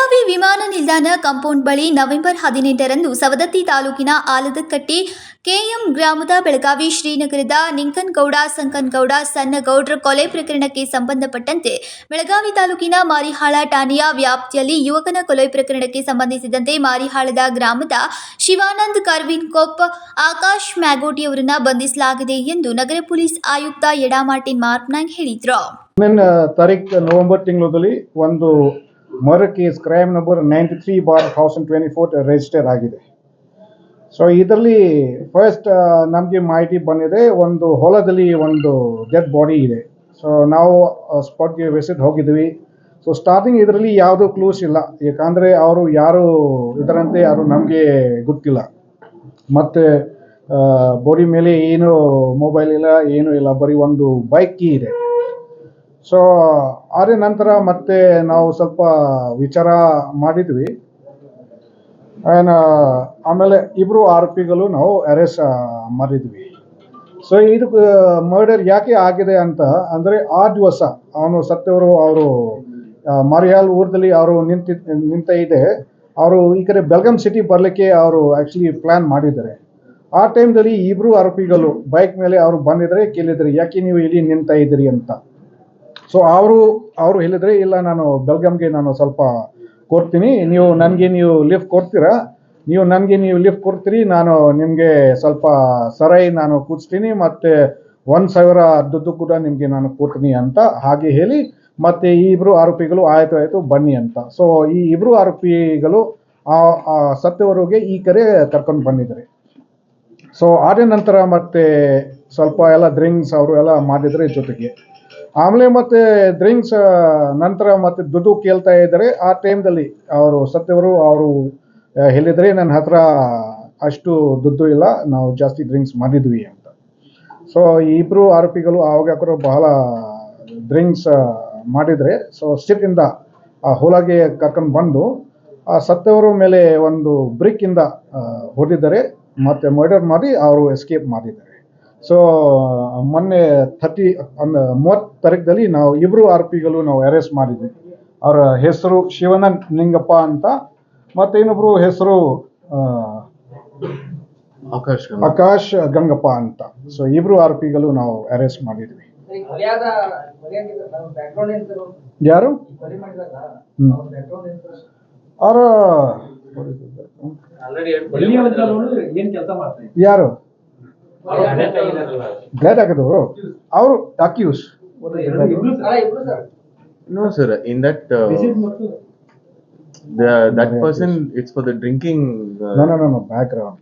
ಬೆಳಗಾವಿ ವಿಮಾನ ನಿಲ್ದಾಣ ಕಾಂಪೌಂಡ್ ಬಳಿ ನವೆಂಬರ್ ಹದಿನೆಂಟರಂದು ಸವದತ್ತಿ ತಾಲೂಕಿನ ಆಲದಕಟ್ಟಿ ಕೆಎಂ ಗ್ರಾಮದ ಬೆಳಗಾವಿ ಶ್ರೀನಗರದ ನಿಂಕನಗೌಡ, ಸಂಕನಗೌಡ, ಸಣ್ಣಗೌಡ್ರ ಕೊಲೆ ಪ್ರಕರಣಕ್ಕೆ ಸಂಬಂಧಪಟ್ಟಂತೆ ಬೆಳಗಾವಿ ತಾಲೂಕಿನ ಮಾರಿಹಾಳ ಠಾಣೆಯ ವ್ಯಾಪ್ತಿಯಲ್ಲಿ ಯುವಕನ ಕೊಲೆ ಪ್ರಕರಣಕ್ಕೆ ಸಂಬಂಧಿಸಿದಂತೆ ಮಾರಿಹಾಳದ ಗ್ರಾಮದ ಶಿವಾನಂದ್ ಕರ್ವಿನ್ಕೊಪ್ ಆಕಾಶ್ ಮ್ಯಾಗೋಟಿ ಅವರನ್ನ ಬಂಧಿಸಲಾಗಿದೆ ಎಂದು ನಗರ ಪೊಲೀಸ್ ಆಯುಕ್ತ ಎಡಾ ಮಾರ್ಟಿನ್ ಹೇಳಿದರು. ತಾರೀಕ್ ನವೆಂಬರ್ ತಿಂಗಳಲ್ಲಿ ಒಂದು murder case, crime number ninety three bar thousand twenty four register ಆಗಿದೆ. ಸೊ ಇದರಲ್ಲಿ ಫಸ್ಟ್ ನಮಗೆ ಮಾಹಿತಿ ಬಂದಿದೆ, ಒಂದು ಹೊಲದಲ್ಲಿ ಒಂದು ಡೆಡ್ ಬಾಡಿ ಇದೆ. ಸೊ ನಾವು ಸ್ಪಾಟ್ಗೆ ವಿಸಿಟ್ ಹೋಗಿದ್ವಿ. ಸೊ ಸ್ಟಾರ್ಟಿಂಗ್ ಇದರಲ್ಲಿ ಯಾವುದೂ ಕ್ಲೂಸ್ ಇಲ್ಲ. ಯಾಕಂದರೆ ಅವರು ಯಾರು ಇದರಂತೆ ಯಾರು ನಮಗೆ ಗೊತ್ತಿಲ್ಲ. ಮತ್ತು ಬಾಡಿ ಮೇಲೆ ಏನು ಮೊಬೈಲ್ ಇಲ್ಲ, ಏನೂ ಇಲ್ಲ, ಬರೀ ಒಂದು ಬೈಕ್ ಇದೆ. ಸೊ ಆದ ನಂತರ ಮತ್ತೆ ನಾವು ಸ್ವಲ್ಪ ವಿಚಾರ ಮಾಡಿದ್ವಿ. ಆ್ಯಂಡ್ ಆಮೇಲೆ ಇಬ್ಬರು ಆರೋಪಿಗಳು ನಾವು ಅರೆಸ್ಟ್ ಮಾಡಿದ್ವಿ. ಸೊ ಇದು ಮರ್ಡರ್ ಯಾಕೆ ಆಗಿದೆ ಅಂತ ಅಂದರೆ ಆ ದಿವಸ ಅವನು ಸತ್ತವರು ಅವರು ಮರಿಯಾಲ್ ಊರದಲ್ಲಿ ಅವರು ನಿಂತಿ, ನಿಂತ ಇದೆ. ಅವರು ಈ ಕಡೆ ಬೆಲ್ಗಮ್ ಸಿಟಿ ಬರಲಿಕ್ಕೆ ಅವರು ಆ್ಯಕ್ಚುಲಿ ಪ್ಲ್ಯಾನ್ ಮಾಡಿದ್ದಾರೆ. ಆ ಟೈಮ್ದಲ್ಲಿ ಇಬ್ಬರು ಆರೋಪಿಗಳು ಬೈಕ್ ಮೇಲೆ ಅವರು ಬಂದಿದ್ರೆ ಕೇಳಿದ್ರು, ಯಾಕೆ ನೀವು ಇಲ್ಲಿ ನಿಂತ ಇದ್ದೀರಿ? ಅಂತ. ಸೊ ಅವರು ಅವರು ಹೇಳಿದ್ರೆ, ಇಲ್ಲ, ನಾನು ಬೆಲ್ಗಮ್ಗೆ ನಾನು ಸ್ವಲ್ಪ ಕೊಡ್ತೀನಿ. ನೀವು ನನಗೆ ನೀವು ಲಿಫ್ಟ್ ಕೊಡ್ತೀರಾ? ನೀವು ನನಗೆ ನೀವು ಲಿಫ್ಟ್ ಕೊಡ್ತೀರಿ. ನಾನು ನಿಮಗೆ ಸ್ವಲ್ಪ ಸರೈ ನಾನು ಕೂಡಿಸ್ತೀನಿ ಮತ್ತು ಒಂದು ಸಾವಿರ ದುಡ್ಡು ಕೂಡ ನಿಮಗೆ ನಾನು ಕೊಡ್ತೀನಿ ಅಂತ ಹಾಗೆ ಹೇಳಿ, ಮತ್ತು ಈ ಇಬ್ರು ಆರೋಪಿಗಳು ಆಯಿತು ಆಯಿತು, ಬನ್ನಿ ಅಂತ. ಸೊ ಈ ಇಬ್ರು ಆರೋಪಿಗಳು ಆ ಸತ್ತವರಿಗೆ ಈ ಕಡೆ ಕರ್ಕೊಂಡು ಬಂದಿದ್ದಾರೆ. ಸೊ ಆದ ನಂತರ ಮತ್ತೆ ಸ್ವಲ್ಪ ಎಲ್ಲ ಡ್ರಿಂಕ್ಸ್ ಅವರು ಎಲ್ಲ ಮಾಡಿದರೆ ಜೊತೆಗೆ. ಆಮೇಲೆ ಮತ್ತೆ ಡ್ರಿಂಕ್ಸ್ ನಂತರ ಮತ್ತೆ ದುಡ್ಡು ಕೇಳ್ತಾ ಇದ್ದಾರೆ. ಆ ಟೈಮ್ದಲ್ಲಿ ಅವರು ಸತ್ಯವರು ಅವರು ಹೇಳಿದರೆ ನನ್ನ ಹತ್ರ ಅಷ್ಟು ದುಡ್ಡು ಇಲ್ಲ, ನಾವು ಜಾಸ್ತಿ ಡ್ರಿಂಕ್ಸ್ ಮಾಡಿದ್ವಿ ಅಂತ. ಸೊ ಇಬ್ಬರು ಆರೋಪಿಗಳು ಆವಾಗ ಬಹಳ ಡ್ರಿಂಕ್ಸ್ ಮಾಡಿದರೆ. ಸೊ ಸಿಟ್ಟಿಂದ ಆ, ಹೊಲಗೆ ಕರ್ಕೊಂಡು ಬಂದು, ಆ ಸತ್ತವರ ಮೇಲೆ ಒಂದು ಬ್ರಿಕ್ಕಿಂದ ಹೊಡೆದಿದ್ದಾರೆ. ಮತ್ತೆ ಮರ್ಡರ್ ಮಾಡಿ, ಅವರು ಎಸ್ಕೇಪ್ ಮಾಡಿದ್ದಾರೆ. ಸೊ ಮೊನ್ನೆ ಥರ್ಟಿ ಒಂದು ಮೂವತ್ತು ತಾರೀಕದಲ್ಲಿ ನಾವು ಇಬ್ಬರು ಆರೋಪಿಗಳು ನಾವು ಅರೆಸ್ಟ್ ಮಾಡಿದ್ವಿ. ಅವರ ಹೆಸರು ಶಿವನಂದ್ ನಿಂಗಪ್ಪ ಅಂತ ಮತ್ತೆ ಇನ್ನೊಬ್ಬರು ಹೆಸರು ಆಕಾಶ್ ಆಕಾಶ್ ಗಂಗಪ್ಪ ಅಂತ. ಸೊ ಇಬ್ಬರು ಆರೋಪಿಗಳು ನಾವು ಅರೆಸ್ಟ್ ಮಾಡಿದ್ವಿ. ಯಾರು? ಅವರ ಆಲ್ರೆಡಿ ಏನ್ ಕೆಲಸ ಮಾಡ್ತಾರೆ ಯಾರು? ಡೆತ್ ಆಗಿದವರು ಅವರು accused no sir in that that that, it's for the. Uh, no no no background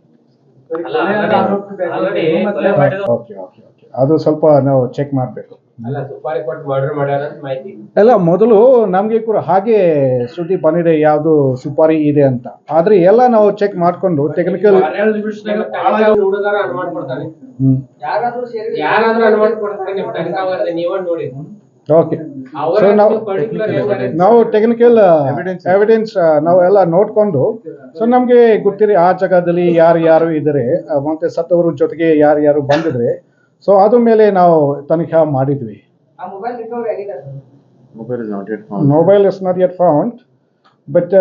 okay okay okay ಅದು ಸ್ವಲ್ಪ ನಾವು ಚೆಕ್ ಮಾಡಬೇಕು ಅಲ್ಲ ಮೊದಲು ನಮಗೆ ಕೂಡ ಹಾಗೆ ಸುದ್ದಿ ಬಂದಿದೆ ಯಾವುದು ಸುಪಾರಿ ಇದೆ ಅಂತ. ಆದ್ರೆ ಎಲ್ಲ ನಾವು ಚೆಕ್ ಮಾಡ್ಕೊಂಡು ಟೆಕ್ನಿಕಲ್ ಓಕೆ. ನಾವು ನಾವು ಟೆಕ್ನಿಕಲ್. ಎವಿಡೆನ್ಸ್ ನಾವು ಎಲ್ಲ ನೋಡ್ಕೊಂಡು. ಸೊ ನಮಗೆ ಗೊತ್ತಿರಿ ಆ ಜಾಗದಲ್ಲಿ ಯಾರು ಯಾರು ಇದ್ದಾರೆ ಮತ್ತೆ ಸತ್ತವರು ಜೊತೆಗೆ ಯಾರು ಯಾರು ಬಂದಿದ್ರೆ. ಸೊ ಅದ್ರ ಮೇಲೆ ನಾವು ತನಿಖೆ ಮಾಡಿದ್ವಿ. Mobile is not yet found but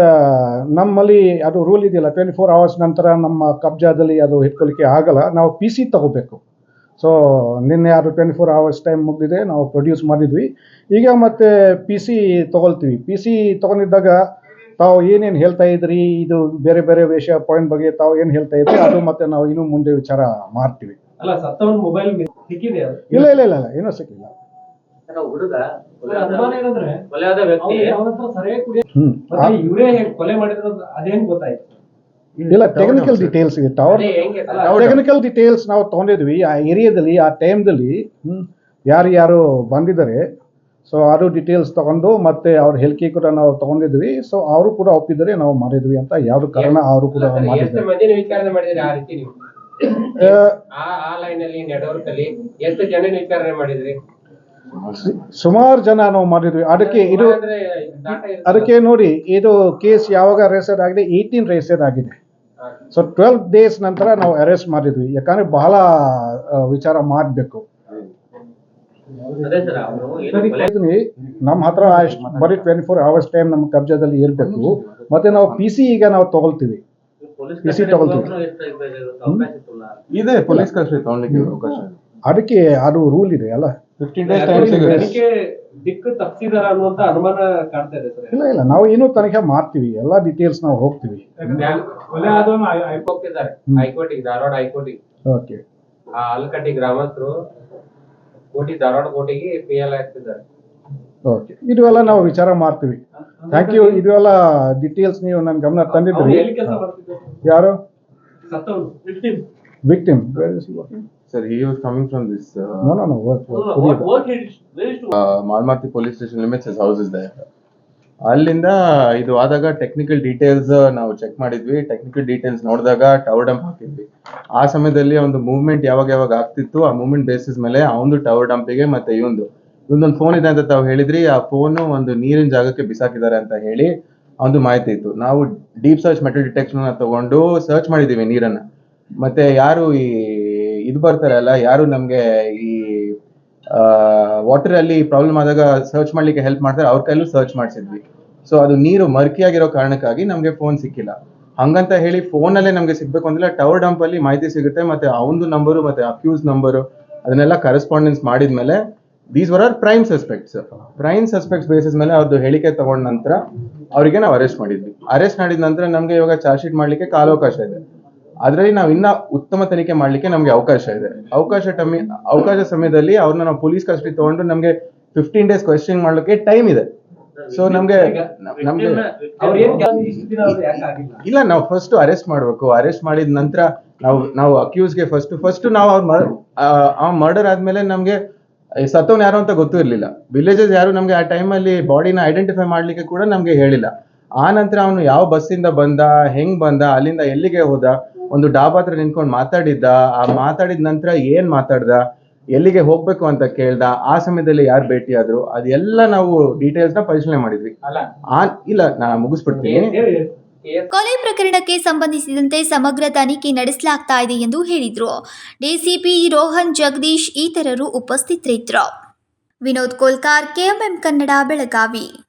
ನಮ್ಮಲ್ಲಿ ಅದು ರೂಲ್ ಇದೆಯಲ್ಲ ಟ್ವೆಂಟಿ ಫೋರ್ ಅವರ್ಸ್ ನಂತರ ನಮ್ಮ ಕಬ್ಜಾದಲ್ಲಿ ಅದು ಇಟ್ಕೊಳ್ಳಿಕ್ಕೆ ಆಗಲ್ಲ. ನಾವು ಪಿ ಸಿ ತಗೋಬೇಕು. ಸೊ ನಿನ್ನೆ ಅದು ಟ್ವೆಂಟಿ ಫೋರ್ ಅವರ್ಸ್ ಟೈಮ್ ಮುಗಿದಿದೆ ನಾವು ಪ್ರೊಡ್ಯೂಸ್ ಮಾಡಿದ್ವಿ. ಈಗ ಮತ್ತೆ ಪಿ ಸಿ ತಗೊಳ್ತೀವಿ. ಪಿ ಸಿ ತಗೊಂಡಿದ್ದಾಗ ತಾವು ಏನೇನು ಹೇಳ್ತಾ ಇದ್ರಿ? ಇದು ಬೇರೆ ಬೇರೆ ವಿಷಯ ಪಾಯಿಂಟ್ ಬಗ್ಗೆ ತಾವು ಏನು ಹೇಳ್ತಾ ಇದ್ರಿ? ಅದು ಮತ್ತೆ ನಾವು ಇನ್ನೂ ಮುಂದೆ ವಿಚಾರ ಮಾಡ್ತೀವಿ. ಅಲ್ಲ ಸತ್ತವನ್ ಮೊಬೈಲ್ ಸಿಕ್ಕಿದೆ ಇಲ್ಲ ಇಲ್ಲ ಇಲ್ಲ ಇಲ್ಲ ಏನೂ ಸಿಕ್ಕಿಲ್ಲ. ಹುಡುಗ ಅನುಮಾನ ಏನಂದ್ರೆ ಕೊಲೆಯಾದ ವ್ಯಕ್ತಿ ಅವ್ರು ಅವನ ಹತ್ರ ಸರಿಯಾಗಿ ಕುಡಿಯ ಹ್ಮ್. ಮತ್ತೆ ಇವರೇ ಕೊಲೆ ಮಾಡಿರೋದು ಅದೇನ್ ಗೊತ್ತಾಯ್ತು? ಇಲ್ಲ ಟೆಕ್ನಿಕಲ್ ಡೀಟೇಲ್ಸ್ ಇದೆ. ಟವರ್ ಟೆಕ್ನಿಕಲ್ ಡೀಟೇಲ್ಸ್ ನಾವು ತಗೊಂಡಿದ್ವಿ. ಆ ಏರಿಯಾದಲ್ಲಿ ಆ ಟೈಮ್ದಲ್ಲಿ ಯಾರು ಯಾರು ಬಂದಿದ್ದಾರೆ. ಸೊ ಅದು ಡೀಟೇಲ್ಸ್ ತಗೊಂಡು ಮತ್ತೆ ಅವ್ರ ಹೇಳಿಕೆ ಕೂಡ ನಾವು ತಗೊಂಡಿದ್ವಿ. ಸೊ ಅವರು ಕೂಡ ಒಪ್ಪಿದರೆ ನಾವು ಮಾಡಿದ್ವಿ ಅಂತ ಯಾವ ಕಾರಣ ಅವರು ಕೂಡ ಎಷ್ಟು ಆ ಆ, ನೆಟ್ವರ್ಕ್ ಅಲ್ಲಿ ಎಷ್ಟು ಜನ ವಿಚಾರಣೆ ಮಾಡಿದ್ರಿ? ಸುಮಾರು ಜನ ನಾವು ಮಾಡಿದ್ವಿ. ಅದಕ್ಕೆ ಇದು ಅದಕ್ಕೆ ನೋಡಿ ಇದು ಕೇಸ್ ಯಾವಾಗ ರೇಸರ್ ಆಗಿದೆ? ಏಯ್ಟೀನ್ ರೇಸರ್ ಆಗಿದೆ. ಸೊ ಟ್ವೆಲ್ವ್ ಡೇಸ್ ನಂತರ ನಾವು ಅರೆಸ್ಟ್ ಮಾಡಿದ್ವಿ. ಯಾಕಂದ್ರೆ ಬಹಳ ವಿಚಾರ ಮಾಡಬೇಕು. ನಮ್ಮ ಹತ್ರ ಬರೀ ಟ್ವೆಂಟಿ ಫೋರ್ ಅವರ್ಸ್ ಟೈಮ್ ನಮ್ಮ ಕಬ್ಜಾದಲ್ಲಿ ಇರಬೇಕು. ಮತ್ತೆ ನಾವು ಪಿ ಸಿ ಈಗ ನಾವು ತಗೊಳ್ತೀವಿ. ಪಿ ಸಿ ತಗೊಳ್ತೀವಿ. ಇದೆ ಪೊಲೀಸ್ ಕಸ್ಟಡಿ ತಗೊಳ್ಳಿಕ್ಕೆ ಅವಕಾಶ ಅದಕ್ಕೆ ಅದು ರೂಲ್ ಇದೆ ಅಲ್ಲ? ಫಿಫ್ಟೀನ್ ಡೇಸ್ ಟೈಮ್ ಸಿಗುತ್ತೆ. ದಿಕ್ಕು ತಪ್ಪಿದಾರ ಅನ್ನುವಂತ ಅನುಮಾನ ಕಾಡ್ತಾ ಇದೆ ಸರ್. ಇಲ್ಲ ಇಲ್ಲ ನಾವು ಏನು ತನಿಖೆ ಮಾಡ್ತೀವಿ ಎಲ್ಲ ಡೀಟೇಲ್ಸ್ ನಾವು ಹೋಗ್ತೀವಿ. ಕೊಲೆ ಆದವನು ಹೋಗ್ತಿದ್ದಾರೆ ಹೈಕೋರ್ಟಿಗೆ ಧಾರವಾಡ ಹೈಕೋರ್ಟಿಗೆ. ಓಕೆ. ಆ ಅಲ್ಕಟ್ಟಿ ಗ್ರಾಮಸ್ಥರು ಕೋಟಿ ಧಾರವಾಡ ಕೋಟಿಗೆ ಪಿ ಎಲ್ ಹಾಕ್ತಿದ್ದಾರೆ. ಓಕೆ. ಇದೆಲ್ಲ ನಾವು ವಿಚಾರ ಮಾಡ್ತೀವಿ. ಥ್ಯಾಂಕ್ ಯು ಇದೆಲ್ಲ ಡಿಟೇಲ್ಸ್ ನೀವು ನನ್ನ ಗಮನ ಅವ್ನು ತಂದಿದ್ರಿ ಎಲ್ಲಿ ಕೆಲಸ ಮಾಡ್ತಿದ್ದ ಯಾರು ಸತ್ತವನು victim victim sir he was coming from this no no no ಮಾಲ್ಮಾತಿ police station limits is house is there ಅಲ್ಲಿಂದ ಇದು ಆದಾಗ ಟೆಕ್ನಿಕಲ್ ಡೀಟೇಲ್ಸ್ ನಾವು ಚೆಕ್ ಮಾಡಿದ್ವಿ. ಟೆಕ್ನಿಕಲ್ ಡೀಟೇಲ್ಸ್ ನೋಡಿದಾಗ ಟವರ್ ಡಂಪ್ ಹಾಕಿದ್ವಿ. ಆ ಸಮಯದಲ್ಲಿ ಒಂದು ಮೂವ್ಮೆಂಟ್ ಯಾವಾಗ ಯಾವಾಗ ಆಗ್ತಿತ್ತು ಆ ಮೂವ್ಮೆಂಟ್ ಬೇಸಿಸ್ ಮೇಲೆ ಅವನು ಟವರ್ ಡಂಪಿಗೆ ಮತ್ತೆ ಇವಂದು. ಇವೊಂದೊಂದು ಫೋನ್ ಇದೆ ಅಂತ ತಾವು ಹೇಳಿದ್ರಿ ಆ ಫೋನು ಒಂದು ನೀರಿನ ಜಾಗಕ್ಕೆ ಬಿಸಾಕಿದ್ದಾರೆ ಅಂತ ಹೇಳಿ ಒಂದು ಮಾಹಿತಿ ಇತ್ತು. ನಾವು ಡೀಪ್ ಸರ್ಚ್ ಮೆಟಲ್ ಡಿಟೆಕ್ಷನ್ ತಗೊಂಡು ಸರ್ಚ್ ಮಾಡಿದೀವಿ ನೀರನ್ನ. ಮತ್ತೆ ಯಾರು ಈ ಇದು ಬರ್ತಾರಲ್ಲ, ಯಾರು ನಮ್ಗೆ ಈ ವಾಟರ್ ಅಲ್ಲಿ ಪ್ರಾಬ್ಲಮ್ ಆದಾಗ ಸರ್ಚ್ ಮಾಡ್ಲಿಕ್ಕೆ ಹೆಲ್ಪ್ ಮಾಡ್ತಾರೆ, ಅವ್ರ ಕೈಲೂ ಸರ್ಚ್ ಮಾಡಿಸಿದ್ವಿ. ಸೊ ಅದು ನೀರು ಮರ್ಕಿಯಾಗಿರೋ ಕಾರಣಕ್ಕಾಗಿ ನಮ್ಗೆ ಫೋನ್ ಸಿಕ್ಕಿಲ್ಲ. ಹಂಗಂತ ಹೇಳಿ ಫೋನ್ ಅಲ್ಲೇ ನಮ್ಗೆ ಸಿಗ್ಬೇಕು ಅಂದ್ರೆ ಟವರ್ ಡಂಪ್ ಅಲ್ಲಿ ಮಾಹಿತಿ ಸಿಗುತ್ತೆ, ಮತ್ತೆ ಅವನದು ನಂಬರು ಮತ್ತೆ ಅಕ್ಯೂಸ್ ನಂಬರು ಅದನ್ನೆಲ್ಲ ಕರೆಸ್ಪಾಂಡೆನ್ಸ್ ಮಾಡಿದ್ಮೇಲೆ these were are prime suspects prime suspects basis ಮೇಲೆ ಅವ್ರದ್ದು ಹೇಳಿಕೆ ತಗೊಂಡ ನಂತರ ಅವರಿಗೆ ನಾವು ಅರೆಸ್ಟ್ ಮಾಡಿದ್ವಿ. ಅರೆಸ್ಟ್ ಮಾಡಿದ ನಂತರ ನಮ್ಗೆ ಇವಾಗ ಚಾರ್ಜ್ ಶೀಟ್ ಮಾಡ್ಲಿಕ್ಕೆ ಕಾಲಾವಕಾಶ ಇದೆ. ಅದರಲ್ಲಿ ನಾವು ಇನ್ನ ಉತ್ತಮ ತನಿಖೆ ಮಾಡ್ಲಿಕ್ಕೆ ನಮ್ಗೆ ಅವಕಾಶ ಇದೆ. ಅವಕಾಶ ಟಮಿ ಅವಕಾಶ ಸಮಯದಲ್ಲಿ ಅವ್ರನ್ನ ನಾವು ಪೊಲೀಸ್ ಕಸ್ಟಡಿ ತಗೊಂಡು ನಮ್ಗೆ ಫಿಫ್ಟೀನ್ ಡೇಸ್ ಕ್ವೆಶ್ಚನ್ ಮಾಡ್ಲಿಕ್ಕೆ ಟೈಮ್ ಇದೆ. ಸೊ ನಮ್ಗೆ ನಮ್ಗೆ ಇಲ್ಲ ನಾವು ಫಸ್ಟ್ ಅರೆಸ್ಟ್ ಮಾಡ್ಬೇಕು. ಅರೆಸ್ಟ್ ಮಾಡಿದ ನಂತರ ನಾವು ನಾವು ಅಕ್ಯೂಸ್ಗೆ ಫಸ್ಟ್ ಫಸ್ಟ್ ನಾವು ಅವ್ರ ಆ ಮರ್ಡರ್ ಆದ್ಮೇಲೆ ನಮ್ಗೆ ಸತ್ತವನ್ ಯಾರು ಅಂತ ಗೊತ್ತು ಇರಲಿಲ್ಲ ವಿಲೇಜಸ್ ಯಾರು ನಮ್ಗೆ ಆ ಟೈಮಲ್ಲಿ ಬಾಡಿನ ಐಡೆಂಟಿಫೈ ಮಾಡ್ಲಿಕ್ಕೆ ಕೂಡ ನಮ್ಗೆ ಹೇಳಿಲ್ಲ. ಆ ನಂತರ ಅವನು ಯಾವ ಬಸ್ಸಿಂದ ಬಂದ ಹೆಂಗ್ ಬಂದ ಅಲ್ಲಿಂದ ಎಲ್ಲಿಗೆ ಹೋದ ಒಂದು ಡಾಬಾ ಹತ್ರ ನಿಂತ್ಕೊಂಡು ಮಾತಾಡಿದ್ದ ಆ ಮಾತಾಡಿದ ನಂತರ ಏನ್ ಮಾತಾಡ್ದ ಎಲ್ಲಿಗೆ ಹೋಗ್ಬೇಕು ಅಂತ ಕೇಳ್ದ ಆ ಸಮಯದಲ್ಲಿ ಯಾರು ಭೇಟಿಯಾದ್ರು ಅದೆಲ್ಲ ನಾವು ಡೀಟೇಲ್ಸ್ನ ಪರಿಶೀಲನೆ ಮಾಡಿದ್ವಿ. ಅಲ್ಲ. ಆ ಇಲ್ಲ ನಾ ಮುಗಿಸ್ಬಿಡ್ತೀನಿ. ಕೊಲೆ ಪ್ರಕರಣಕ್ಕೆ ಸಂಬಂಧಿಸಿದಂತೆ ಸಮಗ್ರ ತನಿಖೆ ನಡೆಸಲಾಗ್ತಾ ಇದೆ ಎಂದು ಹೇಳಿದರು. ಡಿಸಿಪಿ ರೋಹನ್ ಜಗದೀಶ್ ಇತರರು ಉಪಸ್ಥಿತರಿದ್ದರು. ವಿನೋದ್ ಕೋಲ್ಕಾರ್ ಕೆಎಂಎಂ ಕನ್ನಡ ಬೆಳಗಾವಿ.